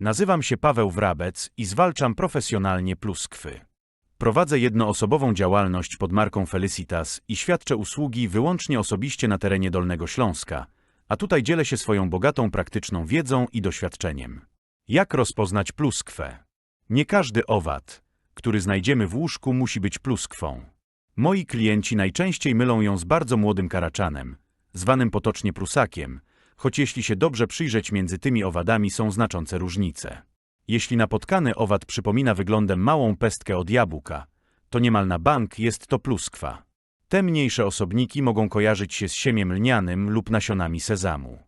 Nazywam się Paweł Wrabec i zwalczam profesjonalnie pluskwy. Prowadzę jednoosobową działalność pod marką Felicitas i świadczę usługi wyłącznie osobiście na terenie Dolnego Śląska, a tutaj dzielę się swoją bogatą praktyczną wiedzą i doświadczeniem. Jak rozpoznać pluskwę? Nie każdy owad, który znajdziemy w łóżku, musi być pluskwą. Moi klienci najczęściej mylą ją z bardzo młodym karaczanem, zwanym potocznie prusakiem, choć jeśli się dobrze przyjrzeć między tymi owadami są znaczące różnice. Jeśli napotkany owad przypomina wyglądem małą pestkę od jabłka, to niemal na bank jest to pluskwa. Te mniejsze osobniki mogą kojarzyć się z siemiem lnianym lub nasionami sezamu.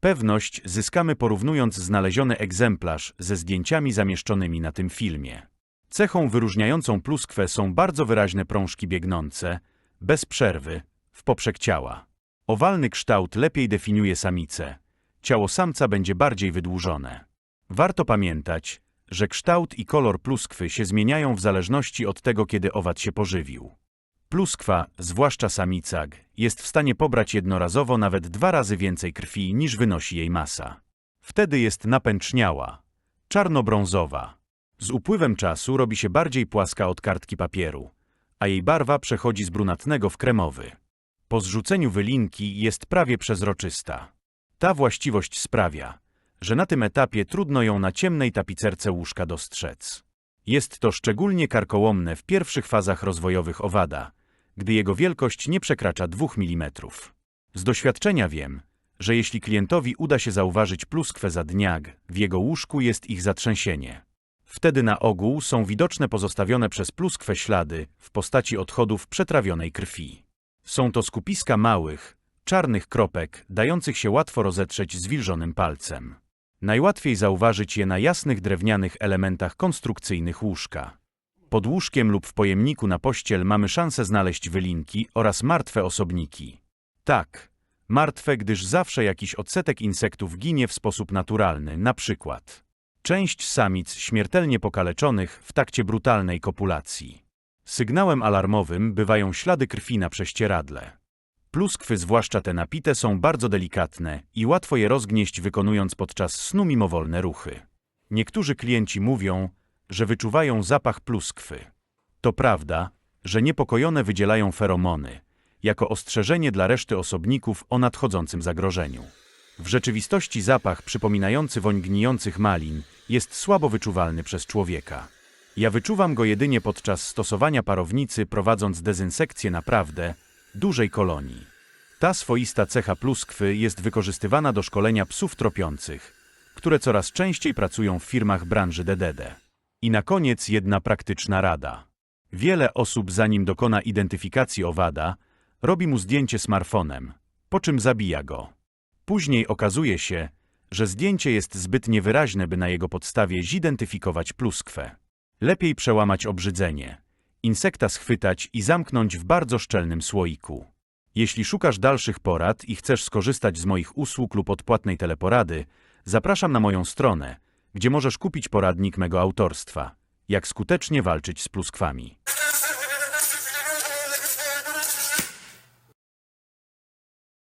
Pewność zyskamy porównując znaleziony egzemplarz ze zdjęciami zamieszczonymi na tym filmie. Cechą wyróżniającą pluskwę są bardzo wyraźne prążki biegnące, bez przerwy, w poprzek ciała. Owalny kształt lepiej definiuje samicę. Ciało samca będzie bardziej wydłużone. Warto pamiętać, że kształt i kolor pluskwy się zmieniają w zależności od tego, kiedy owad się pożywił. Pluskwa, zwłaszcza samicag, jest w stanie pobrać jednorazowo nawet dwa razy więcej krwi niż wynosi jej masa. Wtedy jest napęczniała, czarno-brązowa. Z upływem czasu robi się bardziej płaska od kartki papieru, a jej barwa przechodzi z brunatnego w kremowy. Po zrzuceniu wylinki jest prawie przezroczysta. Ta właściwość sprawia, że na tym etapie trudno ją na ciemnej tapicerce łóżka dostrzec. Jest to szczególnie karkołomne w pierwszych fazach rozwojowych owada, gdy jego wielkość nie przekracza 2 mm. Z doświadczenia wiem, że jeśli klientowi uda się zauważyć pluskwę za dniag, w jego łóżku jest ich zatrzęsienie. Wtedy na ogół są widoczne pozostawione przez pluskwę ślady w postaci odchodów przetrawionej krwi. Są to skupiska małych, czarnych kropek, dających się łatwo rozetrzeć zwilżonym palcem. Najłatwiej zauważyć je na jasnych drewnianych elementach konstrukcyjnych łóżka. Pod łóżkiem lub w pojemniku na pościel mamy szansę znaleźć wylinki oraz martwe osobniki. Tak, martwe, gdyż zawsze jakiś odsetek insektów ginie w sposób naturalny, na przykład część samic śmiertelnie pokaleczonych w takcie brutalnej kopulacji. Sygnałem alarmowym bywają ślady krwi na prześcieradle. Pluskwy, zwłaszcza te napite, są bardzo delikatne i łatwo je rozgnieść wykonując podczas snu mimowolne ruchy. Niektórzy klienci mówią, że wyczuwają zapach pluskwy. To prawda, że niepokojone wydzielają feromony, jako ostrzeżenie dla reszty osobników o nadchodzącym zagrożeniu. W rzeczywistości zapach przypominający woń gnijących malin jest słabo wyczuwalny przez człowieka. Ja wyczuwam go jedynie podczas stosowania parownicy prowadząc dezynsekcję naprawdę dużej kolonii. Ta swoista cecha pluskwy jest wykorzystywana do szkolenia psów tropiących, które coraz częściej pracują w firmach branży DDD. I na koniec jedna praktyczna rada. Wiele osób zanim dokona identyfikacji owada, robi mu zdjęcie smartfonem, po czym zabija go. Później okazuje się, że zdjęcie jest zbyt niewyraźne, by na jego podstawie zidentyfikować pluskwę. Lepiej przełamać obrzydzenie, insekta schwytać i zamknąć w bardzo szczelnym słoiku. Jeśli szukasz dalszych porad i chcesz skorzystać z moich usług lub odpłatnej teleporady, zapraszam na moją stronę, gdzie możesz kupić poradnik mego autorstwa. Jak skutecznie walczyć z pluskwami.